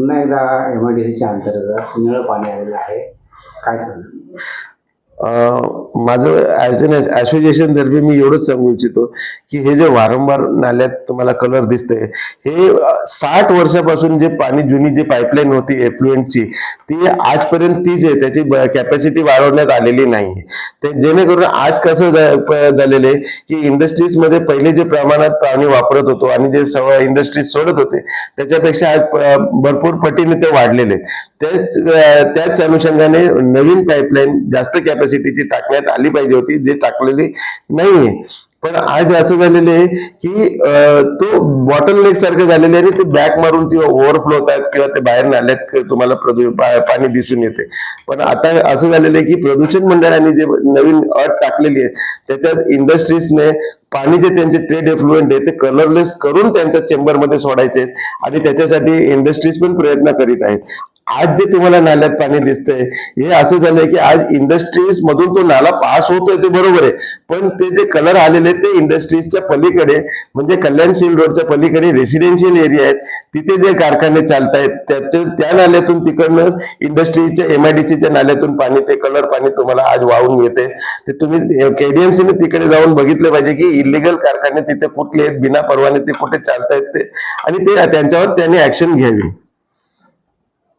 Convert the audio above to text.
पुन्हा एकदा M I D सीच्या अंतर्गत निळं पाणी आलेलं आहे. काय सांग माझं ॲज एन असोसिएशन तर्फे मी एवढंच सांगू इच्छितो की हे जे वारंवार नाल्यात तुम्हाला कलर दिसतंय हे साठ वर्षापासून जे पाणी जुनी जी पाईपलाईन होती एफ्लुएंटची ती आजपर्यंत तीच आहे त्याची कॅपॅसिटी वाढवण्यात आलेली नाही ते जेणेकरून आज कसं प- झालेलं आहे की इंडस्ट्रीजमध्ये पहिले जे प्रमाणात पाणी वापरत होतो आणि जे इंडस्ट्रीज सोडत होते त्याच्यापेक्षा आज प- भरपूर पटीने ते वाढलेले आहेत. त्याच त्याच अनुषंगाने नवीन पाईपलाईन जास्त कॅपॅसिटी कॅपॅसिटीची टाकण्यात आली पाहिजे होती जे टाकलेली नाहीये. पण आज असं झालेलं आहे की तो बॉटल नेक सारखं झालेलं आहे आणि ते बॅक मारून किंवा ओव्हरफ्लो होतात किंवा ते बाहेर नाल्यात तुम्हाला पाणी दिसून येते. पण आता असं झालेलं आहे की प्रदूषण मंडळाने जे नवीन अट टाकलेली आहे त्याच्यात इंडस्ट्रीजने पाणी जे त्यांचे ट्रेड एफ्लुएंट आहे ते कलरलेस करून त्यांच्या चेंबरमध्ये सोडायचे आहेत आणि त्याच्यासाठी इंडस्ट्रीज पण प्रयत्न करीत आहेत. आज जे तुम्हाला नाल्यात पाणी दिसतंय हे असं झालंय की आज इंडस्ट्रीज मधून तो नाला पास होतोय ते बरोबर आहे. पण ते जे कलर आलेले आहेत ते इंडस्ट्रीजच्या पलीकडे म्हणजे कल्याणशील रोडच्या पलीकडे रेसिडेन्शियल एरिया आहेत. तिथे जे कारखाने चालत आहेत त्या नाल्यातून तिकडनं इंडस्ट्रीच्या एमआयडीसीच्या नाल्यातून पाणी ते कलर पाणी तुम्हाला आज वाहून येते ते तुम्ही केडीएमसीने तिकडे जाऊन बघितले पाहिजे की इलिगल कारखाने तिथे कुठले आहेत बिना परवाने ते कुठे चालतायत ते. आणि ते त्यांच्यावर त्यांनी ऍक्शन घ्यावी.